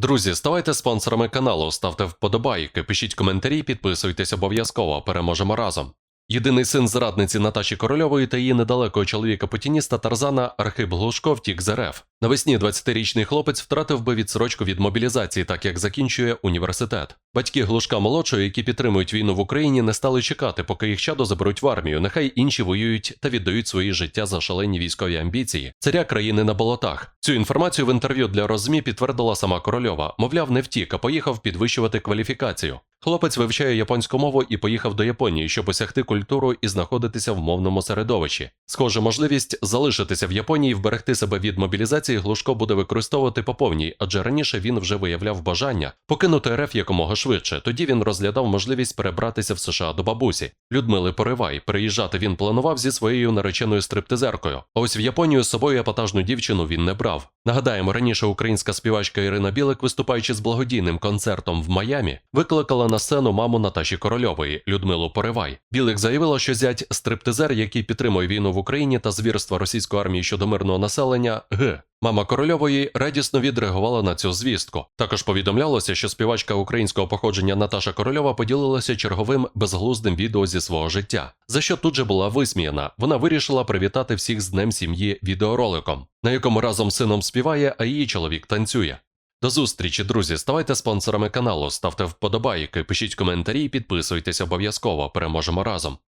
Друзі, ставайте спонсорами каналу, ставте вподобайки, пишіть коментарі, підписуйтесь обов'язково. Переможемо разом. Єдиний син зрадниці Наташі Корольової та її недалекого чоловіка путініста Тарзана Архип Глушко втік з РФ. Навесні 20-річний хлопець втратив би відсрочку від мобілізації, так як закінчує університет. Батьки Глушка молодшого, які підтримують війну в Україні, не стали чекати, поки їх чадо заберуть в армію. Нехай інші воюють та віддають свої життя за шалені військові амбіції. Царя країни на болотах. Цю інформацію в інтерв'ю для Розмі підтвердила сама Корольова. Мовляв, не втік, а поїхав підвищувати кваліфікацію. Хлопець вивчає японську мову і поїхав до Японії, щоб осягти культуру і знаходитися в мовному середовищі. Схоже, можливість залишитися в Японії і вберегти себе від мобілізації Глушко буде використовувати по повній, адже раніше він вже виявляв бажання покинути РФ якомога швидше. Тоді він розглядав можливість перебратися в США до бабусі. Людмили Поривай. Переїжджати він планував зі своєю нареченою стриптизеркою. А ось в Японію з собою епатажну дівчину він не брав. Нагадаємо, раніше українська співачка Ірина Білик, виступаючи з благодійним концертом в Майамі, викликала на сцену маму Наташі Корольової Людмилу Поривай. Білик заявила, що зять стриптизер, який підтримує війну в Україні та звірства російської армії щодо мирного населення, г. Мама Корольової радісно відреагувала на цю звістку. Також повідомлялося, що співачка українського походження Наташа Корольова поділилася черговим безглуздим відео зі свого життя, за що тут же була висміяна. Вона вирішила привітати всіх з Днем сім'ї відеороликом, на якому разом з сином співає, а її чоловік танцює. До зустрічі, друзі. Ставайте спонсорами каналу, ставте вподобайки, пишіть коментарі і підписуйтесь обов'язково. Переможемо разом.